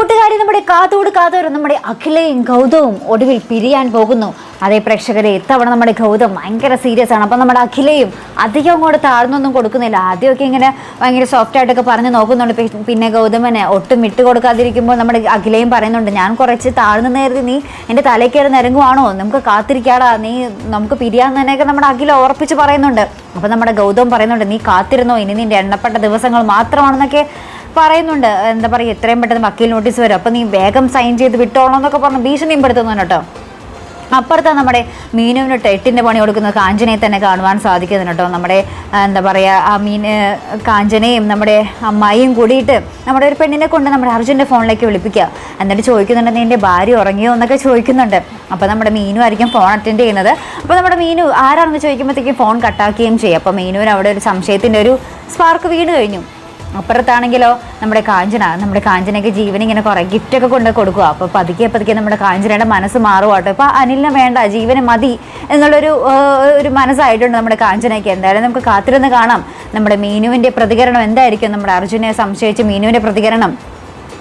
കൂട്ടുകാരി നമ്മുടെ കാതോട് കാതോരം നമ്മുടെ അഖിലയും ഗൗതവും ഒടുവിൽ പിരിയാൻ പോകുന്നു. അതേ പ്രേക്ഷകരെ ഇത്തവണ നമ്മുടെ ഗൗതം ഭയങ്കര സീരിയസ് ആണ്. അപ്പം നമ്മുടെ അഖിലയും അധികം അങ്ങോട്ട് താഴ്ന്നൊന്നും കൊടുക്കുന്നില്ല. ആദ്യമൊക്കെ ഇങ്ങനെ ഭയങ്കര സോഫ്റ്റ് ആയിട്ടൊക്കെ പറഞ്ഞ് നോക്കുന്നുണ്ട്. പിന്നെ ഗൗതമനെ ഒട്ടും വിട്ടു കൊടുക്കാതിരിക്കുമ്പോൾ നമ്മുടെ അഖിലയും പറയുന്നുണ്ട് ഞാൻ കുറച്ച് താഴ്ന്നു നേരത്തെ നീ എന്റെ തലയിൽ കയറി നിരങ്ങുവാണോ? നമുക്ക് കാത്തിരിക്കാടാ. നീ നമുക്ക് പിരിയാൻ തന്നെയൊക്കെ നമ്മുടെ അഖില ഉറപ്പിച്ച് പറയുന്നുണ്ട്. അപ്പം നമ്മുടെ ഗൗതം പറയുന്നുണ്ട് നീ കാത്തിരുന്നോ? ഇനി നിന്റെ എണ്ണപ്പെട്ട ദിവസങ്ങൾ മാത്രമാണെന്നൊക്കെ പറയുന്നുണ്ട് എന്താ പറയുക എത്രയും പെട്ടെന്ന് വക്കീൽ നോട്ടീസ് വരും. അപ്പം നീ വേഗം സൈൻ ചെയ്ത് വിട്ടോളണം എന്നൊക്കെ പറഞ്ഞ് ഭീഷണിയും പെടുത്തുന്നു കേട്ടോ. നമ്മുടെ മീനുവിന് എട്ടിന്റെ പണി കൊടുക്കുന്ന കാഞ്ചനയെ തന്നെ കാണുവാൻ സാധിക്കുന്നു കേട്ടോ. നമ്മുടെ എന്താ പറയുക ആ മീൻ കാഞ്ചനയും നമ്മുടെ അമ്മായിയും കൂടിയിട്ട് നമ്മുടെ ഒരു പെണ്ണിനെ കൊണ്ട് നമ്മുടെ അർജുന്റെ ഫോണിലേക്ക് വിളിപ്പിക്കുക. എന്നിട്ട് ചോദിക്കുന്നുണ്ട് നിന്റെ ഭാര്യ ഉറങ്ങിയോ? എന്നൊക്കെ ചോദിക്കുന്നുണ്ട്. അപ്പോൾ നമ്മുടെ മീനു ആയിരിക്കും ഫോൺ അറ്റൻഡ് ചെയ്യുന്നത്. അപ്പോൾ നമ്മുടെ മീനു ആരാണെന്ന് ചോദിക്കുമ്പോഴത്തേക്കും ഫോൺ കട്ടാക്കുകയും ചെയ്യും. അപ്പോൾ മീനുവിന് അവിടെ ഒരു സംശയത്തിന്റെ ഒരു സ്പാർക്ക് വീണ് കഴിഞ്ഞു. അപ്പുറത്താണെങ്കിലോ നമ്മുടെ കാഞ്ചന നമ്മുടെ കാഞ്ചനയ്ക്ക് ജീവൻ ഇങ്ങനെ കുറേ ഗിഫ്റ്റൊക്കെ കൊണ്ട് കൊടുക്കുക അപ്പോൾ പതുക്കെ പതുക്കെ നമ്മുടെ കാഞ്ചനയുടെ മനസ്സ് മാറുവാട്ടോ ഇപ്പോൾ അനിലിനെ വേണ്ട ജീവന് മതി എന്നുള്ളൊരു ഒരു മനസ്സായിട്ടുണ്ട് നമ്മുടെ കാഞ്ചനയ്ക്ക്. എന്തായാലും നമുക്ക് കാത്തിരുന്ന് കാണാം. നമ്മുടെ മീനുവിന്റെ പ്രതികരണം എന്തായിരിക്കും? നമ്മുടെ അർജുനെ സംശയിച്ച് മീനുവിന്റെ പ്രതികരണം.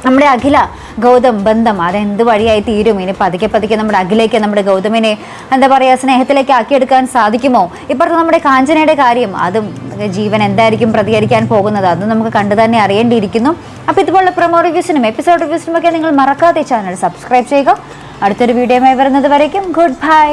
നമ്മുടെ അഖില ഗൗതം ബന്ധം അതെന്ത് വഴിയായി തീരും? ഇനി പതുക്കെ പതുക്കെ നമ്മുടെ അഖിലേക്ക് നമ്മുടെ ഗൗതമിനെ എന്താ പറയുക സ്നേഹത്തിലേക്ക് ആക്കിയെടുക്കാൻ സാധിക്കുമോ? ഇപ്പോഴത്തെ നമ്മുടെ കാഞ്ചനയുടെ കാര്യം അതും ജീവൻ എന്തായിരിക്കും പ്രതികരിക്കാൻ പോകുന്നത്? അത് നമുക്ക് കണ്ടു തന്നെ അറിയേണ്ടിയിരിക്കുന്നു. അപ്പോൾ ഇതുപോലുള്ള പ്രൊമോ റിവ്യൂസിനും എപ്പിസോഡ് റിവ്യൂസിനും ഒക്കെ നിങ്ങൾ മറക്കാതെ ചാനൽ സബ്സ്ക്രൈബ് ചെയ്യുക. അടുത്തൊരു വീഡിയോയുമായി വരുന്നത് വരയ്ക്കും. Good bye